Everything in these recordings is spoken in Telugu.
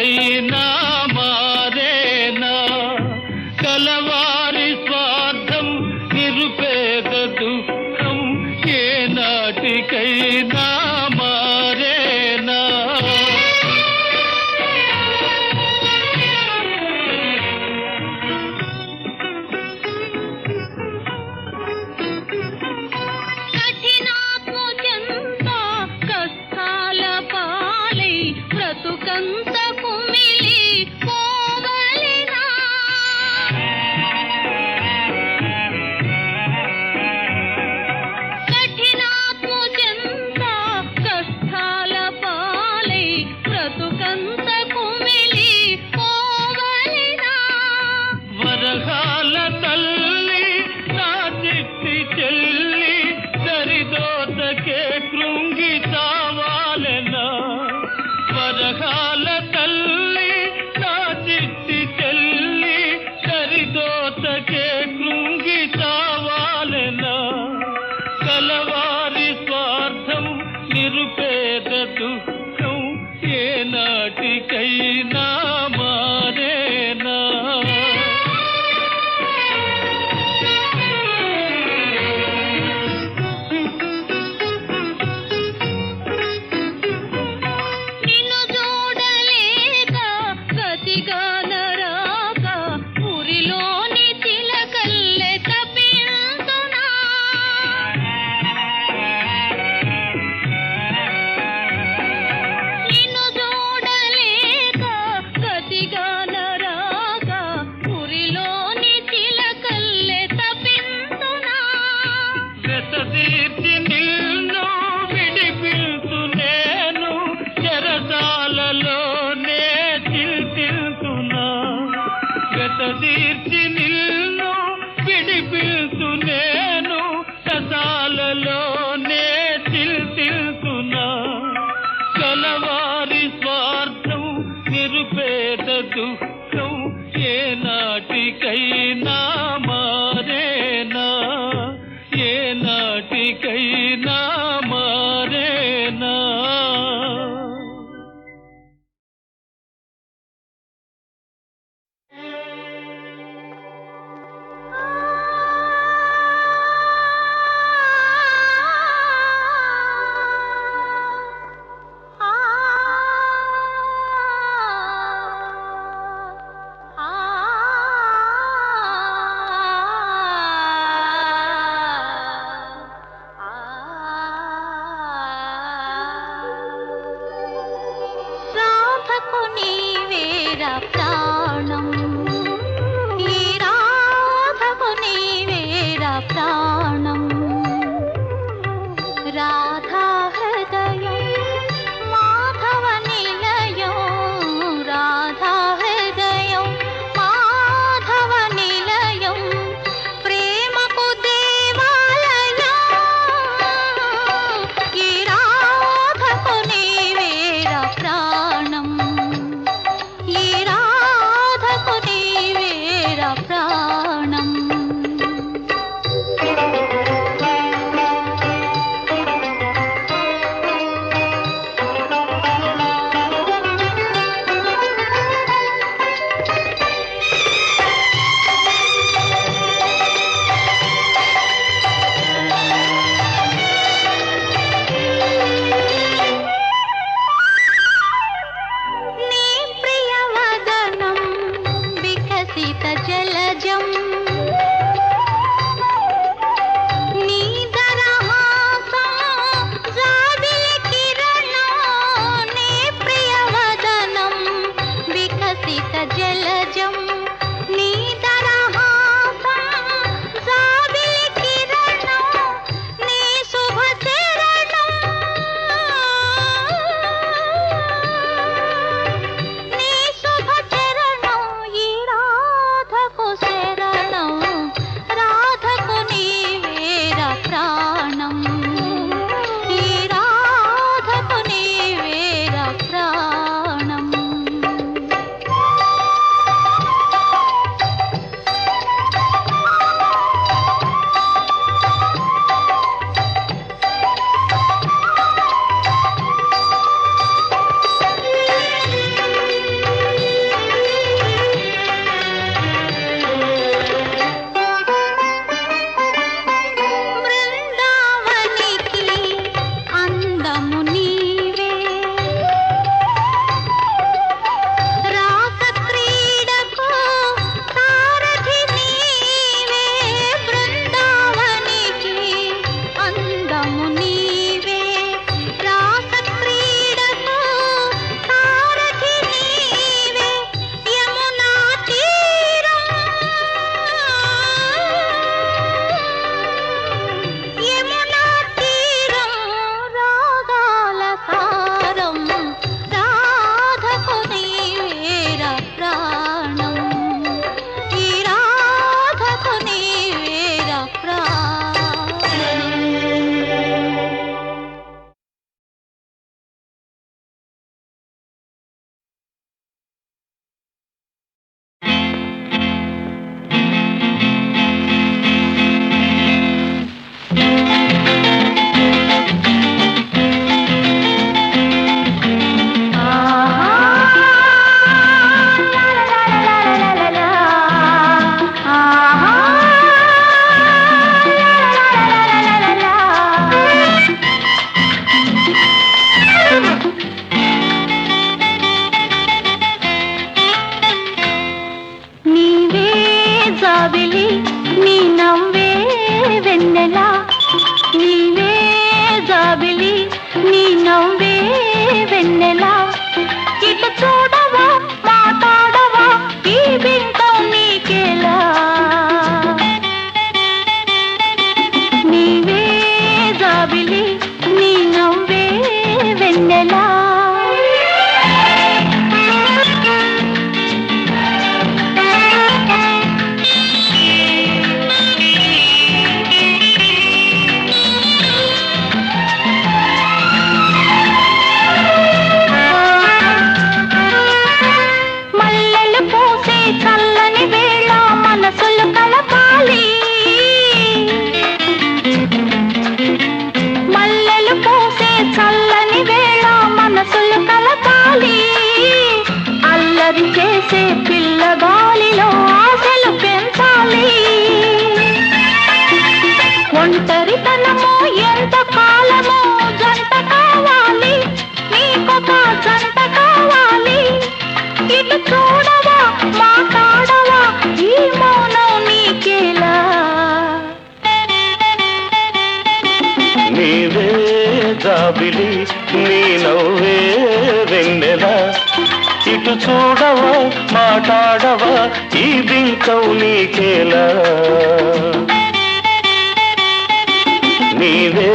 கை நான் మనసులు అల్లరి చేసే పిల్లగాలిలో ఆశలు పెంచాలి. ఒంటరితనము ఎంత కాలమో జంట కావాలి. నీకొక జంట కావాలి. ఇటు చూడవా మాట్లాడవా ఈ మౌనం నీకేలా? జాబిలి నీ నవ్వే వెన్నెల. ఇటు చూడవా మాట్లాడవా ఈ బింకం నీకేలా నీవే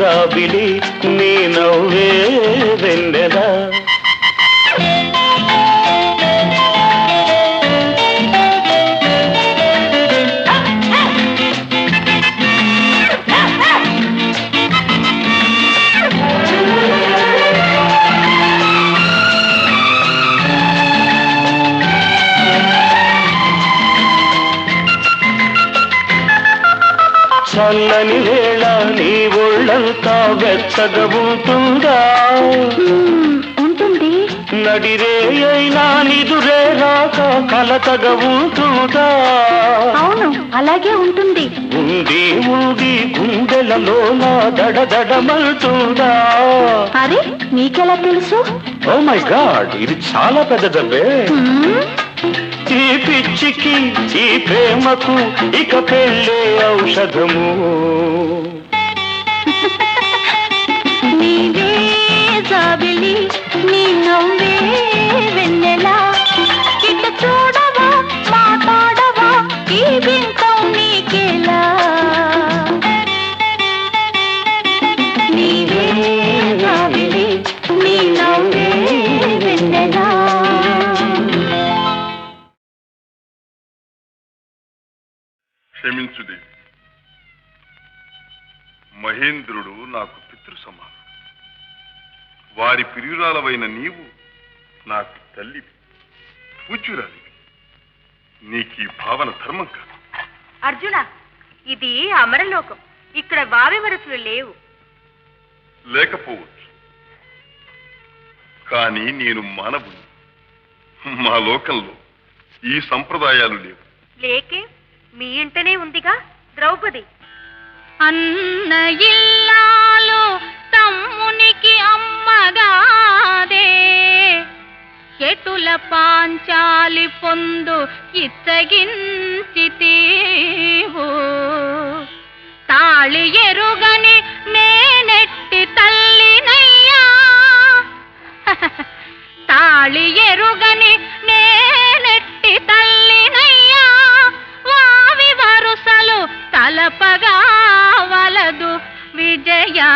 జాబిలి నీ నవ్వే వెన్నెలా. ఒళ్ళంతా వెచ్చగా ఉంటుందా. నడిరే అయినా నిదురే రాక కలతగా ఉంటుందా అవును అలాగే ఉంటుంది. ఉంది ఉంది గుండెలలో నా దడదడమల్తుందా? అరే నీకెలా తెలుసు? ఓ మై గాడ్ ఇది చాలా పెద్ద దెబ్బే ఈ పిచ్చికి ఈ ప్రేమకు ఇక పెళ్ళే ఔషధము. నీవే జాబిలి నీ నవ్వే వారి ప్రియురాలవైన నీవు నాకు తల్లివి పూజ్యురాలివి. నీకు ఈ భావన ధర్మం కాదు. అర్జున ఇది అమరలోకం. ఇక్కడ వావి వరసలు లేవు. లేకపోవచ్చు. కానీ నేను మానవుని మా లోకంలో ఈ సంప్రదాయాలు లేవు. లేకే మీ ఇంటనే ఉందిగా ద్రౌపది. అన్న తమ్మునికి అమ్మగాదే ఎటుల పాంచాలి పొందు ఇచ్చగించితీవు తాళి ఎరుగని నేనెట్టి తల్లినయ్యా. తాళి ఎరుగని నేనెట్టి తల్లినయ్యా. వావి వరుసలు తలపగా వలదు విజయా.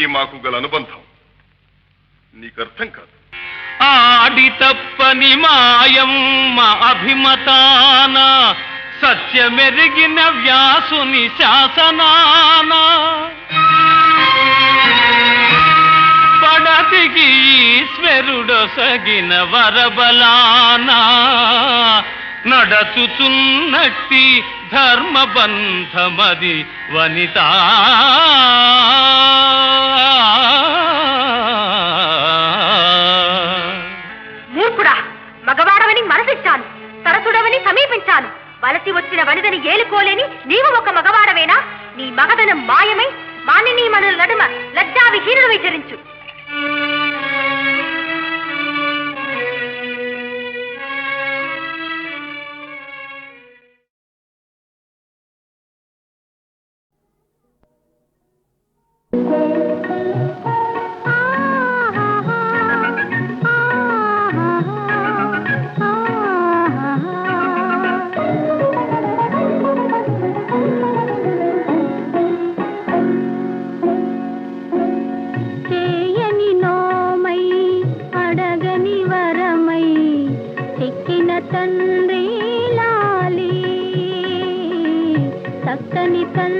ద్రౌపదికి మాకు గల అనుబంధం. నీకు అర్థం కాదు. ఆడి తప్పని మాయం మా అభిమతాన సత్యమెరిగిన వ్యాసుని శాసనాన. పడతికి ఈశ్వరుడొసగిన వరబలానా నడచుచున్నట్టి ధర్మబంధమది వనిత. మూర్ఖుడా మగవాడవని మనసిచ్చాను సరసుడవని సమీపించాను. వలసి వచ్చిన వనిదని ఏలుకోలేని నీవు ఒక మగవాడవేనా? నీ మగదనం మాయమై మానిని మనుల నడుమ లజ్జా విహీనుడు విచరించు پل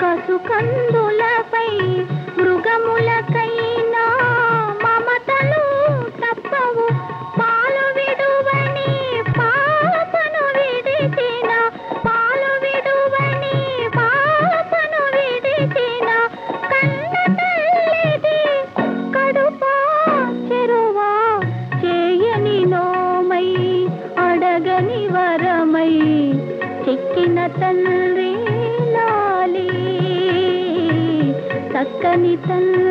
కసుకందులపై तन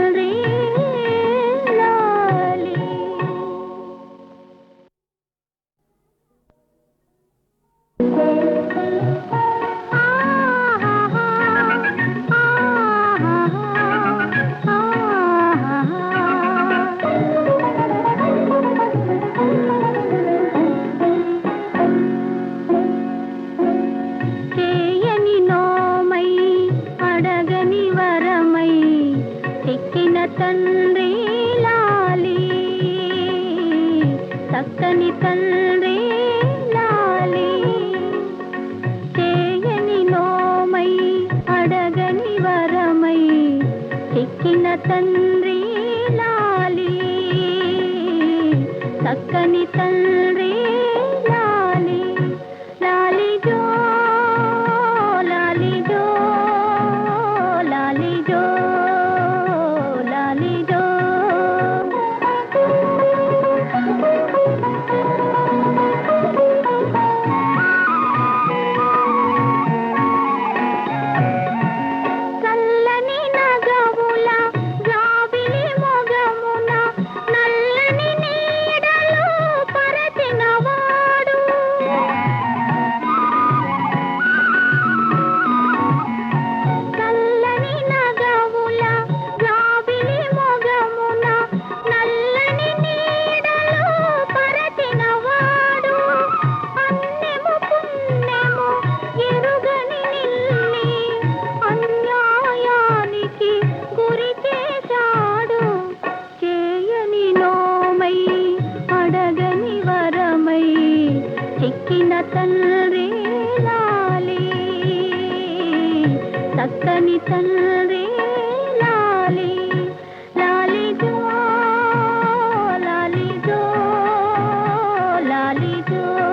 do.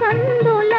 కందుల